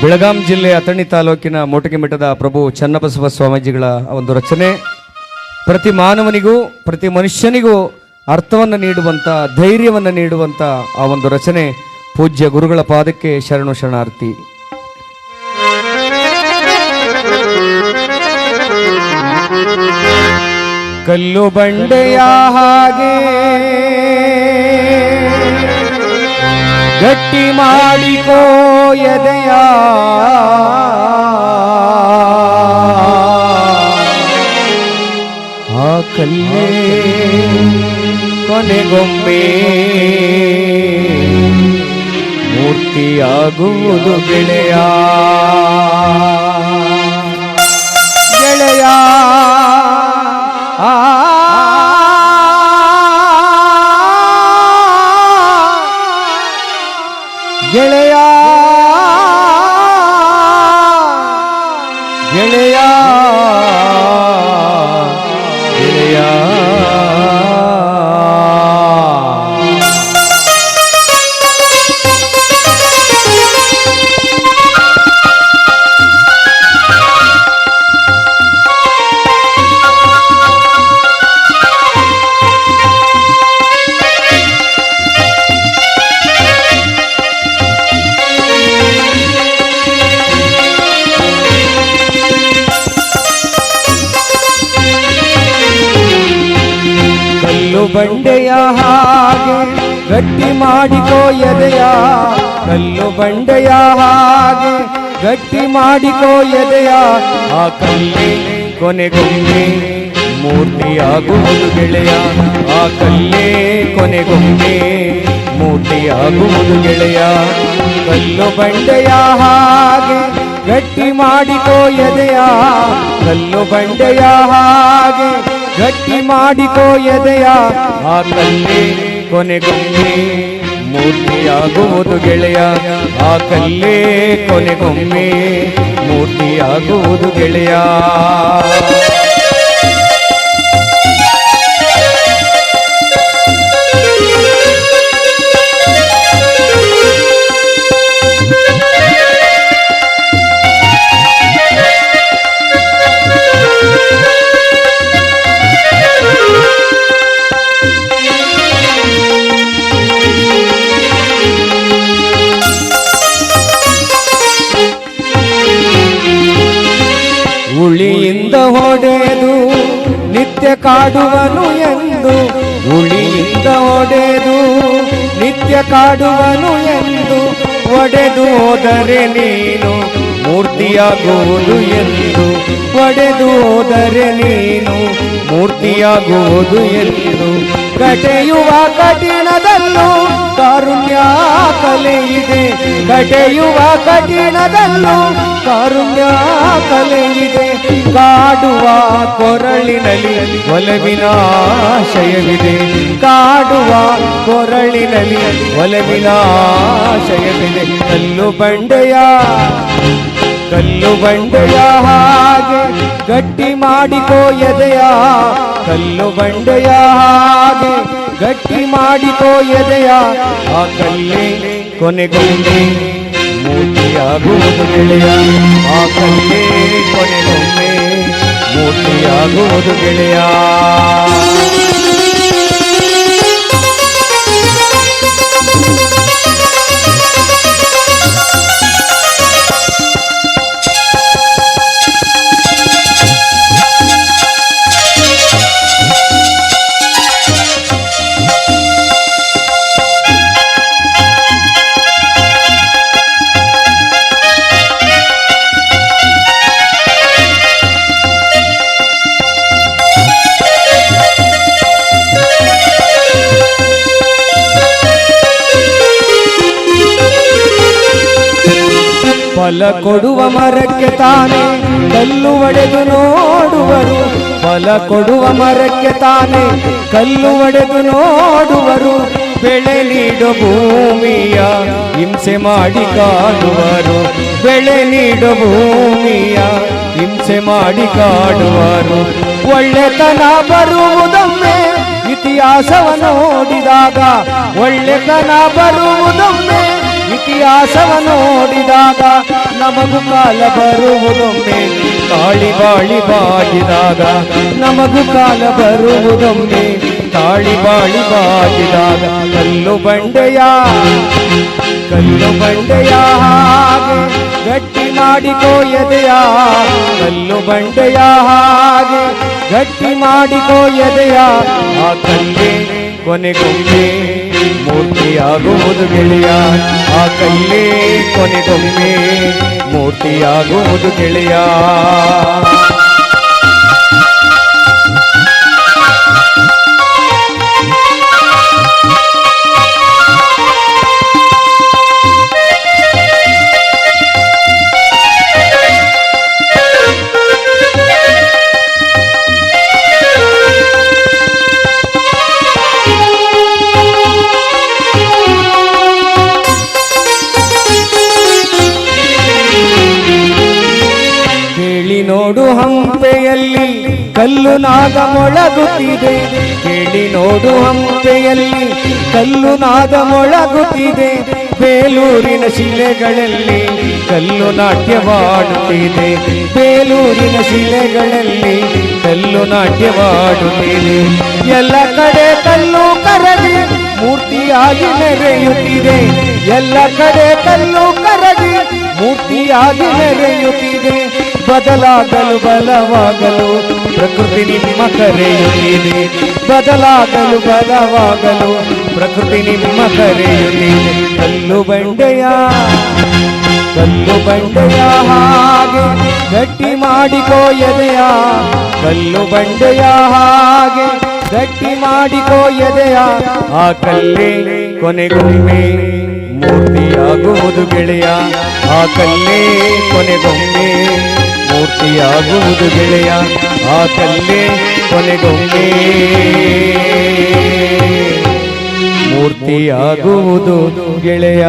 ಬೆಳಗಾಂ ಜಿಲ್ಲೆ ಅಥಣಿ ತಾಲೂಕಿನ ಮೋಟಗಿ ಮಠದ ಪ್ರಭು ಚನ್ನಬಸವ ಸ್ವಾಮೀಜಿಗಳ ಒಂದು ರಚನೆ. ಪ್ರತಿ ಮಾನವನಿಗೂ, ಪ್ರತಿ ಮನುಷ್ಯನಿಗೂ ಅರ್ಥವನ್ನು ನೀಡುವಂಥ ಧೈರ್ಯವನ್ನು ನೀಡುವಂಥ ಆ ಒಂದು ರಚನೆ. ಪೂಜ್ಯ ಗುರುಗಳ ಪಾದಕ್ಕೆ ಶರಣು ಶರಣಾರ್ಥಿ. ಕಲ್ಲು ಬಂಡೆಯ ಹಾಗೆ ಗಟ್ಟಿ ಮಾಡಿಕೋ ಎದೆಯ? ಆ ಕಲ್ಲೇ ಕೊನೆಗೊಮ್ಮೆ ಮೂರ್ತಿಯಾಗುವುದು ಗೆಳೆಯ? ಕಲ್ಲು ಬಂಡೆಯ ಹಾಗೆ ಗಟ್ಟಿ ಮಾಡಿಕೋ ಎದೆಯ. ಕಲ್ಲು ಬಂಡೆಯ ಹಾಗೆ ಗಟ್ಟಿ ಮಾಡಿಕೋ ಎದೆಯ. ಆ ಕಲ್ಲಿ ಕೊನೆಗೊಮ್ಮೆ ಮೂರ್ತಿಯಾಗುವುದು ಗೆಳೆಯ. ಆ ಕಲ್ಲೇ ಕೊನೆಗೊಮ್ಮೆ ಮೂರ್ತಿಯಾಗುವುದು ಗೆಳೆಯ. ಕಲ್ಲು ಬಂಡೆಯ ಹಾಗೆ ಗಟ್ಟಿ ಮಾಡಿಕೋ ಎದೆಯ. ಕಲ್ಲು ಬಂಡೆಯ ಹಾಗೆ ಗಟ್ಟಿ ಮಾಡಿಕೋ ಎದೆಯ. ಆಕಲ್ಲಿ ಕಲ್ಲೇ ಕೊನೆಗೊಮ್ಮೆ ಮೂರ್ತಿಯಾಗುವುದು ಗೆಳೆಯ. ಆ ಕಲ್ಲೇ ಕೊನೆಗೊಮ್ಮೆ ಮೂರ್ತಿಯಾಗುವುದು ಗೆಳೆಯ. ಉಳಿಯಿಂದ ಹೊಡೆದು ನಿತ್ಯ ಕಾಡುವನು ಎಂದು. ಉಳಿಯಿಂದ ಹೊಡೆದು ನಿತ್ಯ ಕಾಡುವನು ಎಂದು. ಒಡೆದು ಹೋದರೆ ನೀನು ಮೂರ್ತಿಯಾಗುವುದು ಎಂದು. ಒಡೆದು ಹೋದರೆ ನೀನು ಮೂರ್ತಿಯಾಗುವುದು ಎಂದು. ಕಟೆಯುವ ಕಠಿಣದಲ್ಲೂ ಕಾರುಣ್ಯ ಕಲೆ ಇದೆ. ಕಟೆಯುವ ಕಠಿಣದಲ್ಲೂ ಕಾರುಣ್ಯ ಕಲೆ ಇದೆ. ಕಾಡುವ ಕೊರಳಿನಲ್ಲಿ ಒಲವಿನ ಆಶಯವಿದೆ. ಕಾಡುವ ಕೊರಳಿನಲ್ಲಿ ಒಲವಿನ ಆಶಯವಿದೆ. ಕಲ್ಲು ಬಂಡೆಯ ಕಲ್ಲು ಬಂಡೆಯ ಹಾಗೆ ಗಟ್ಟಿ ಮಾಡಿಕೋ ಎದೆಯ, ಕಲ್ಲು ಬಂಡೆಯ ಹಾಗೆ ಗಟ್ಟಿ ಮಾಡಿಕೋ ಎದೆಯ ಆ ಕಲ್ಲೇ ಕೊನೆಗೊಮ್ಮೆ ಮೂರ್ತಿಯಾಗುವುದು ಗೆಳೆಯ. ಆ ಕಲ್ಲೇ ಕೊನೆಗೊಮ್ಮೆ ಮೂರ್ತಿಯಾಗುವುದು ಗೆಳೆಯ. ಫಲ ಕೊಡುವ ಮರಕ್ಕೆ ತಾನೆ ಕಲ್ಲು ಒಡೆದು ನೋಡುವರು. ಫಲ ಕೊಡುವ ಮರಕ್ಕೆ ತಾನೆ ಕಲ್ಲು ಒಡೆದು ನೋಡುವರು. ಬೆಳೆ ನೀಡು ಭೂಮಿಯ ಹಿಂಸೆ ಮಾಡಿ ಕಾಡುವರು. ಬೆಳೆ ನೀಡು ಭೂಮಿಯ ಹಿಂಸೆ ಮಾಡಿ ಕಾಡುವರು. ಒಳ್ಳೆತನ ಬರುವುದೊಮ್ಮೆ ಇತಿಹಾಸವ ನೋಡಿದಾಗ ಒಳ್ಳೆತನ ಬರುವುದೊಮ್ಮೆ ಇತಿಹಾಸವ ನೋಡಿದಾಗ ನಮಗೂ ಕಾಲ ಬರುವುದೊಮ್ಮೆ ತಾಳಿ ಬಾಳಿ ಬಾಗಿದಾಗ ನಮಗೂ ಕಾಲ ಬರುವುದೊಮ್ಮೆ ತಾಳಿ ಬಾಳಿ ಬಾಗಿದಾಗ, ಕಲ್ಲು ಬಂಡೆಯ ಕಲ್ಲು ಬಂಡೆಯ ಹಾಗೆ ಗಟ್ಟಿ ಮಾಡಿಕೋ ಎದೆಯ ಕಲ್ಲು ಬಂಡೆಯ ಹಾಗೆ ಗಟ್ಟಿ ಮಾಡಿಕೋ ಎದೆಯ ಆ ಕಲ್ಲೇ ಕೊನೆಗೊಮ್ಮೆ ಮೂರ್ತಿಯಾಗುವುದು ಗೆಳೆಯ. ಆ ಕಲ್ಲೇ ಕೊನೆಗೊಮ್ಮೆ ಮೂರ್ತಿಯಾಗುವುದು ಗೆಳೆಯ ನೋಡು ಹಂಪೆಯಲ್ಲಿ ಕಲ್ಲು ನಾದ ಮೊಳಗುತ್ತಿದೆ. ಕೇಳಿ ನೋಡು ಹಂಪೆಯಲ್ಲಿ ಕಲ್ಲು ನಾದ ಮೊಳಗುತ್ತಿದೆ. ಬೇಲೂರಿನ ಶಿಲೆಗಳಲ್ಲಿ ಕಲ್ಲು ನಾಟ್ಯವಾಡುತ್ತಿದೆ. ಬೇಲೂರಿನ ಶಿಲೆಗಳಲ್ಲಿ ಕಲ್ಲು ನಾಟ್ಯವಾಡುತ್ತಿದೆ. ಎಲ್ಲ ಕಡೆ ಕಲ್ಲು ಕರಗಿ ಮೂರ್ತಿಯಾಗಿ ನೆರೆಯುತ್ತಿದೆ. ಎಲ್ಲ ಕಡೆ ಕಲ್ಲು ಕರಗಿ ಮೂರ್ತಿಯಾಗಿ ಮೆರೆಯುತ್ತಿದೆ ಬದಲಾಗಲು ಬಲವಾಗಲು ಪ್ರಕೃತಿ ನಿಮ್ಮ ಕರೆಯುತ್ತಿದೆ ಬದಲಾಗಲು ಬಲವಾಗಲು ಪ್ರಕೃತಿ ನಿಮ್ಮ ಕರೆಯುತ್ತಿದೆ ಕಲ್ಲು ಬಂಡೆಯ ಕಲ್ಲು ಬಂಡೆಯ ಹಾಗೆ ಗಟ್ಟಿ ಮಾಡಿಕೋ ಎದೆಯ ಕಲ್ಲು ಬಂಡೆಯ ಹಾಗೆ ಗಟ್ಟಿ ಮಾಡಿಕೋ ಎದೆಯ ಆ ಕಲ್ಲೇ ಕೊನೆಗೊಮ್ಮೆ ಮೂರ್ತಿಯಾಗುವುದು ಗೆಳೆಯ. ಆ ಕಲ್ಲೇ ಕೊನೆಗೊಮ್ಮೆ ಮೂರ್ತಿಯಾಗುವುದು ಗೆಳೆಯ ಆ ಕಲ್ಲೇ ಕೊನೆಗೊಮ್ಮೆ. ಮೂರ್ತಿಯಾಗುವುದು ಗೆಳೆಯ.